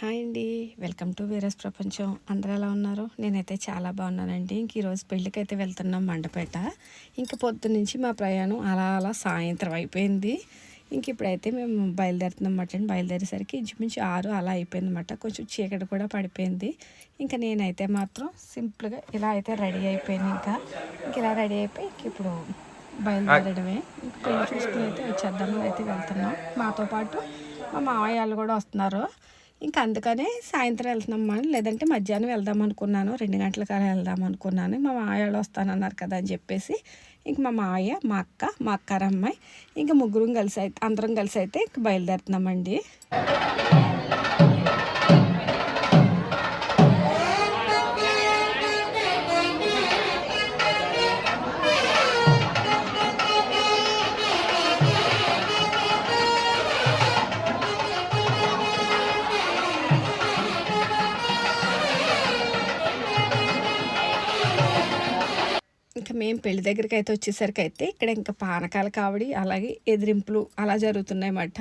Hi అండి. Welcome to వీరస్ ప్రపంచం. అందరూ ఎలా ఉన్నారు? నేనైతే చాలా బాగున్నానండి. ఇంక ఈరోజు పెళ్ళికి అయితే వెళ్తున్నాం మండపేట. ఇంక పొద్దు నుంచి మా ప్రయాణం అలా అలా సాయంత్రం అయిపోయింది. ఇంక ఇప్పుడైతే మేము బయలుదేరుతున్నాం అండి. బయలుదేరేసరికి ఇంచుమించు ఆరు అలా అయిపోయింది అనమాట కొంచెం చీకటి కూడా పడిపోయింది. ఇంకా నేనైతే మాత్రం సింపుల్గా ఇలా అయితే రెడీ అయిపోయాను ఇంకా. ఇంక ఇలా రెడీ అయిపోయి ఇంక ఇప్పుడు బయలుదేరడమే. ఇంక పెళ్ళి చూసుకుని అయితే వచ్చేద్దామని అయితే వెళ్తున్నాం. మాతో పాటు మా మామయ్య వాళ్ళు కూడా వస్తున్నారు. ఇంకా అందుకనే సాయంత్రం వెళ్తున్నాం లేదంటే మధ్యాహ్నం వెళ్దాం అనుకున్నాను రెండు గంటల కాలం వెళ్దాం అనుకున్నాను. మా మావయ్య వస్తానన్నారు కదా అని చెప్పేసి ఇంక మా మాయ మా అక్క మా అక్క అమ్మాయి ఇంకా ముగ్గురం కలిసి అయితే అందరం కలిసి అయితే ఇంక బయలుదేరుతున్నామండి. మేము పెళ్ళి దగ్గరికి అయితే వచ్చేసరికి అయితే ఇక్కడ ఇంకా పానకాల కావడి అలాగే ఎదిరింపులు అలా జరుగుతున్నాయన్నమాట.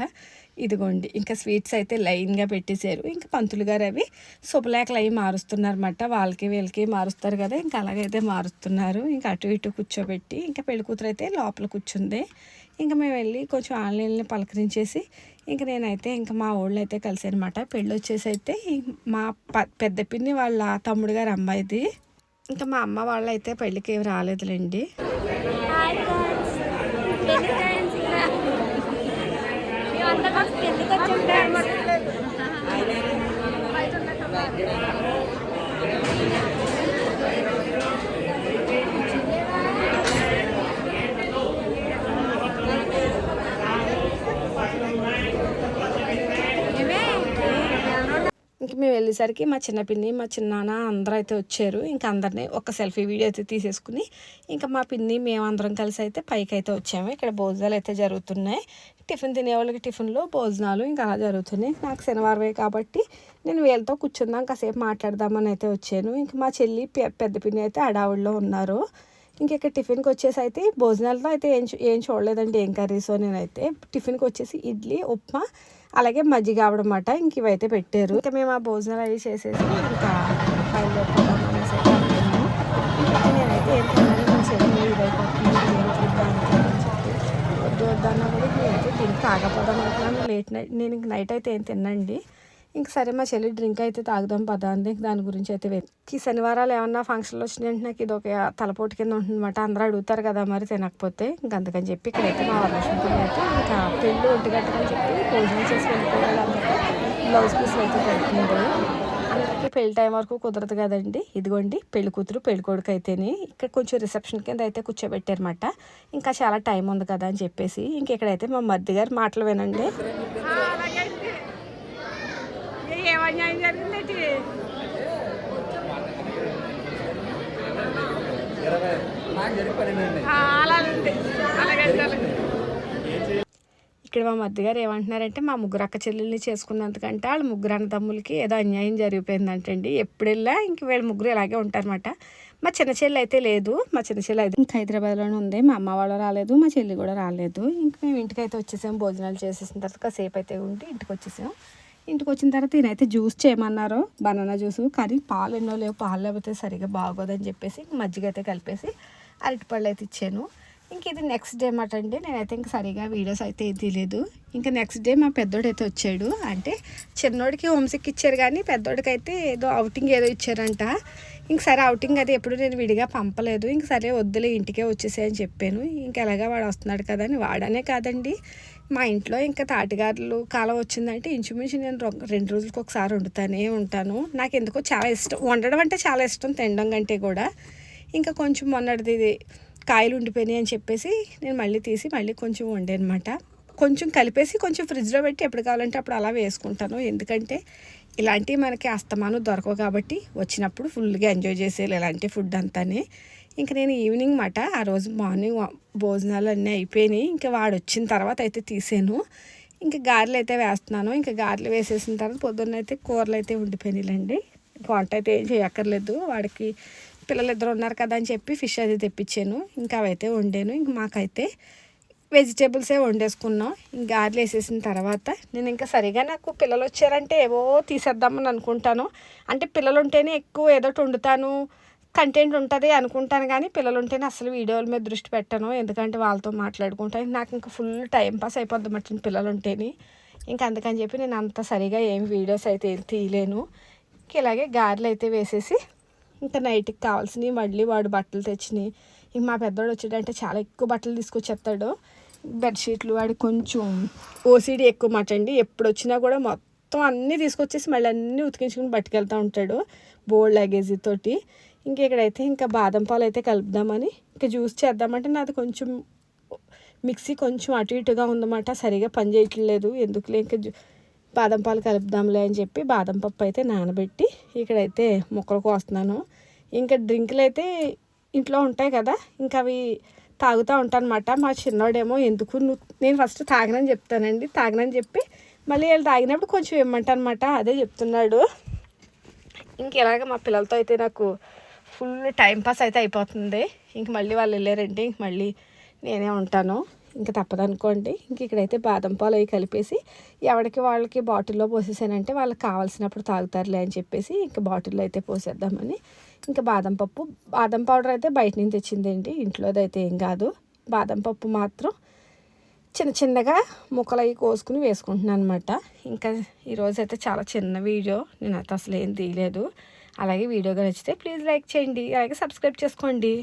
ఇదిగోండి ఇంకా స్వీట్స్ అయితే లైన్గా పెట్టేశారు. ఇంకా పంతులు గారు అవి శుభలేఖలు అవి మారుస్తున్నారన్నమాట. వాళ్ళకి వీళ్ళకి మారుస్తారు కదా ఇంకా అలాగైతే మారుస్తున్నారు. ఇంకా అటు ఇటు కూర్చోబెట్టి ఇంకా పెళ్ళి కూతురు అయితే లోపల కూర్చుంది. ఇంకా మేము వెళ్ళి కొంచెం ఆన్లైన్లో పలకరించేసి ఇంకా నేనైతే ఇంకా మా ఊళ్ళో అయితే కలిసానమాట పెళ్ళి వచ్చేసి అయితే మా పెద్ద పిన్ని వాళ్ళ తమ్ముడు గారు అమ్మాయిది. ఇంకా మా అమ్మ వాళ్ళు అయితే పెళ్ళికి ఏమి రాలేదులేండి ఇంక మేము వెళ్ళేసరికి మా చిన్న పిన్ని మా చిన్నాన్న అందరూ అయితే వచ్చారు. ఇంకా అందరినీ ఒక సెల్ఫీ వీడియో అయితే తీసేసుకుని ఇంకా మా పిన్ని మేమందరం కలిసి అయితే పైకి అయితే వచ్చాము. ఇక్కడ భోజనాలు అయితే జరుగుతున్నాయి. టిఫిన్ తినే వాళ్ళకి టిఫిన్లో భోజనాలు ఇంకా అలా జరుగుతున్నాయి. నాకు శనివారమే కాబట్టి నేను వీళ్ళతో కూర్చుందాం కాసేపు మాట్లాడదామని అయితే వచ్చాను. ఇంకా మా చెల్లి పెద్ద పిన్ని అయితే అడావుల్లో ఉన్నారు. ఇంక ఇక్కడ టిఫిన్కి వచ్చేసి అయితే భోజనాలతో అయితే ఏం ఏం చూడలేదండి ఏం కర్రీస్ నేనైతే. టిఫిన్కి వచ్చేసి ఇడ్లీ ఉప్మా అలాగే మజ్జిగ అవడమాట ఇంక ఇవైతే పెట్టారు. ఇంకా మేము ఆ భోజనాలు అవి చేసేసి ఇంకా బయలుదేరిపోతాం అనేసి నేనైతే ఏం తిన్నాను మా చెల్లి ఇదైపోతుంది వద్దు వద్దన్నా కూడా నేనైతే తిని తాగపోదాం అనుకున్నాను. లేట్ నైట్ నేను ఇంక నైట్ అయితే ఏం తిన్నండి. ఇంక సరే మా చెల్లి డ్రింక్ అయితే తాగుదాం పదా అంది. దాని గురించి అయితే ఈ శనివారాలు ఏమన్నా ఫంక్షన్లు వచ్చినాయంటే నాకు ఇది ఒక తలపోటు కింద ఉంటుందన్నమాట. అందరూ అడుగుతారు కదా మరి తినకపోతే. ఇంక అందుకని చెప్పి ఇక్కడైతే మా వరలక్ష్మి అయితే ఇంకా పెళ్ళి ఒంటి గంటకని చెప్పి భోజనం చేసి వెళ్ళిపోవాలంటే బ్లౌజ్ పీస్ అయితే పెడుతుంది అందరికీ పెళ్ళి టైం వరకు కుదరదు కదండి. ఇదిగోండి పెళ్ళి కూతురు పెళ్ళి కొడుకు అయితేనే ఇక్కడ కొంచెం రిసెప్షన్ కింద అయితే కూర్చోబెట్టారనమాట ఇంకా చాలా టైం ఉంది కదా అని చెప్పేసి ఇంక ఇక్కడైతే మా మద్ది గారు మాటలు వినండి. ఇక్కడ మా మధ్య గారు ఏమంటున్నారంటే మా ముగ్గురు అక్క చెల్లెల్ని చేసుకున్నందుకంటే వాళ్ళ ముగ్గురు అన్నదమ్ములకి ఏదో అన్యాయం జరిగిపోయిందంటండి. ఎప్పుడెల్లా ఇంక వీళ్ళ ముగ్గురు ఇలాగే ఉంటారన్నమాట. మా చిన్న చెల్లి అయితే లేదు మా చిన్న చెల్లి అయితే ఇంకా హైదరాబాద్లోనే ఉంది. మా అమ్మ వాళ్ళు రాలేదు మా చెల్లి కూడా రాలేదు. ఇంక మేము ఇంటికి అయితే వచ్చేసాం భోజనాలు చేసేసిన తర్వాత కాసేపు అయితే ఉండి ఇంటికి వచ్చేసాం. ఇంటికి వచ్చిన తర్వాత ఈయనైతే జ్యూస్ చేయమన్నారు బనానా జ్యూస్. కానీ పాలు ఎన్నో లేవు పాలు లేకపోతే సరిగా బాగోదని చెప్పేసి మజ్జిగ అయితే కలిపేసి అరటిపళ్ళు అయితే ఇచ్చాను. ఇంక ఇది నెక్స్ట్ డే మాట అండి. నేనైతే ఇంక సరిగా వీడియోస్ అయితే ఏం తెలియదు ఇంకా నెక్స్ట్ డే మా పెద్దోడు అయితే వచ్చాడు. అంటే చిన్నోడికి హోమ్సిక్ ఇచ్చారు కానీ పెద్దోడికి అయితే ఏదో అవుటింగ్ ఏదో ఇచ్చారంట. ఇంక సరే అవుటింగ్ అది ఎప్పుడు నేను విడిగా పంపలేదు. ఇంక సరే వద్దులే ఇంటికే వచ్చేసాయని చెప్పాను. ఇంక ఎలాగా వాడు వస్తున్నాడు కదా అని వాడనే కాదండి. మా ఇంట్లో ఇంకా తాటిగారులు కాలం వచ్చిందంటే ఇంచుమించు నేను రెండు రోజులకి ఒకసారి వండుతానే ఉంటాను. నాకు ఎందుకో చాలా ఇష్టం. వండడం అంటే చాలా ఇష్టం తినడం కంటే కూడా. ఇంకా కొంచెం మొన్నటిది కాయలు ఉండిపోయినాయి అని చెప్పేసి నేను మళ్ళీ తీసి మళ్ళీ కొంచెం వండేనమాట కొంచెం కలిపేసి కొంచెం ఫ్రిడ్జ్లో పెట్టి ఎప్పుడు కావాలంటే అప్పుడు అలా వేసుకుంటాను. ఎందుకంటే ఇలాంటివి మనకి అస్తమానం దొరకవు కాబట్టి వచ్చినప్పుడు ఫుల్గా ఎంజాయ్ చేసేయాలి ఇలాంటి ఫుడ్ అంతానే. ఇంక నేను ఈవినింగ్ మాట ఆ రోజు మార్నింగ్ భోజనాలు అన్నీ అయిపోయినాయి. ఇంకా వాడు వచ్చిన తర్వాత అయితే తీసాను. ఇంకా గారెలు అయితే వేస్తున్నాను. ఇంకా గారెలు వేసేసిన తర్వాత పొద్దున్న అయితే కూరలు అయితే ఉండిపోయినాయిలండి. వంట అయితే ఏం చేయక్కర్లేదు. వాడికి పిల్లలు ఇద్దరు ఉన్నారు కదా అని చెప్పి ఫిష్ అది తెప్పించాను. ఇంకా అవైతే వండాను. ఇంక మాకైతే వెజిటేబుల్సే వండేసుకున్నాం. ఇంకా గారెలు వేసేసిన తర్వాత నేను ఇంకా సరిగా నాకు పిల్లలు వచ్చారంటే ఏవో తీసేద్దామని అనుకుంటాను. అంటే పిల్లలు ఉంటేనే ఎక్కువ ఏదో వండుతాను కంటెంట్ ఉంటుంది అనుకుంటాను కానీ పిల్లలు ఉంటేనే అసలు వీడియోల మీద దృష్టి పెట్టను. ఎందుకంటే వాళ్ళతో మాట్లాడుకుంటాను నాకు ఇంకా ఫుల్ టైం పాస్ అయిపోద్ది మట్టిన పిల్లలు ఉంటేనే ఇంకా అందుకని చెప్పి నేను అంత సరిగా ఏం వీడియోస్ అయితే ఏం తీయలేను. ఇంక ఇలాగే గారెలు అయితే వేసేసి ఇంకా నైట్కి కావాల్సినవి మళ్ళీ వాడు బట్టలు తెచ్చినాయి ఇంక మా పెద్దోడు వచ్చాడంటే చాలా ఎక్కువ బట్టలు తీసుకొచ్చేస్తాడు. బెడ్షీట్లు వాడి కొంచెం ఓసీడీ ఎక్కువ మాట అండి. ఎప్పుడు వచ్చినా కూడా మొత్తం అన్నీ తీసుకొచ్చేసి మళ్ళీ అన్నీ ఉతికించుకుని పట్టుకెళ్తూ ఉంటాడు బోల్డ్ లగేజ్ తోటి. ఇంక ఇక్కడైతే ఇంకా బాదం పాలు అయితే కలుపుదామని ఇంకా జ్యూస్ చేద్దామంటే నాది కొంచెం మిక్సీ కొంచెం అటు ఇటుగా ఉందన్నమాట. సరిగా పని చేయట్లేదు. ఎందుకులే ఇంకా జ్యూ- బాదం పాలు కలుపుదాంలే అని చెప్పి బాదం పప్పు అయితే నానబెట్టి ఇక్కడైతే ముక్కలు కోస్తున్నాను. ఇంకా డ్రింకులు అయితే ఇంట్లో ఉంటాయి కదా ఇంకా అవి తాగుతూ ఉంటానమాట మా చిన్నోడేమో ఎందుకు నువ్వు నేను ఫస్ట్ తాగనని చెప్తానండి. తాగనని చెప్పి మళ్ళీ వీళ్ళు తాగినప్పుడు కొంచెం ఇమ్మంటానమాట. అదే చెప్తున్నాడు. ఇంక ఇలాగ మా పిల్లలతో అయితే నాకు ఫుల్ టైం పాస్ అయితే అయిపోతుంది. ఇంక మళ్ళీ వాళ్ళు వెళ్ళారంటే ఇంక మళ్ళీ నేనే ఉంటాను. ఇంక తప్పదనుకోండి. ఇంక ఇక్కడైతే బాదం పాలు అవి కలిపేసి ఎవరికి వాళ్ళకి బాటిల్లో పోసేసానంటే వాళ్ళకి కావాల్సినప్పుడు తాగుతారులే అని చెప్పేసి ఇంకా బాటిల్లో అయితే పోసేద్దామని. ఇంకా బాదం పప్పు బాదం పౌడర్ అయితే బయట నుంచి తెచ్చిందండి. ఇంట్లోది అయితే ఏం కాదు. బాదం పప్పు మాత్రం చిన్న చిన్నగా ముక్కలు అవి కోసుకుని వేసుకుంటున్నాను అనమాట ఇంకా ఈరోజు అయితే చాలా చిన్న వీడియో. నేను అయితే అసలు ఏం తీయలేదు. అలాగే వీడియోగా నచ్చితే ప్లీజ్ లైక్ చేయండి. అలాగే సబ్స్క్రైబ్ చేసుకోండి.